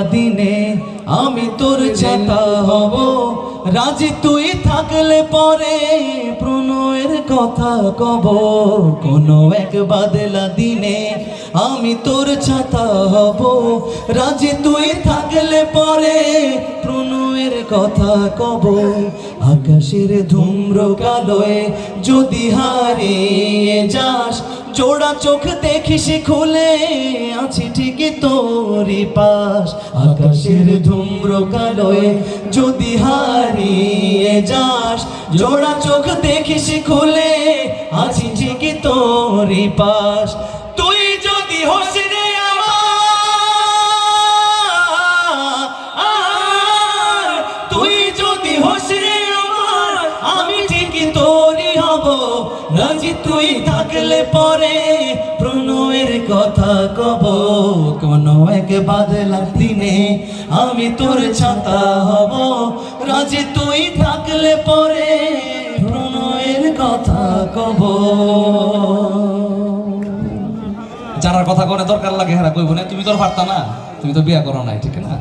দিনে আমি তোর ছাতা হব। রাজি তুই থাকলে পরে প্রণয়ের কথা কব। কোনো এক বাদলা দিনে আমি তোর ছাতা হব। রাজি তুই থাকলে পরে প্রণয়ের কথা কব। আকাশের ধূম্র কালোয় যদি হারিয়ে যাস জোড়া চোখ দেখিস, খুলে আছি ঠিকই তোরি পাশ। আকাশের ধুম্র কালোয় যদি হারিয়ে যাস, জোড়া চোখ দেখিস, খুলে আছি ঠিকই তোরি পাশ। রাজি তুই থাকলে পরে প্রণয়ের কথা কব। কোন এক বাদলার দিনে আমি তোর ছাতা হব। রাজি তুই থাকলে পরে প্রণয়ের কথা কব। যারা কথা করে দরকার লাগে হেরা কইব না, তুমি তোর পারতা না। তুমি তো বিয়া করো নাই, ঠিক না?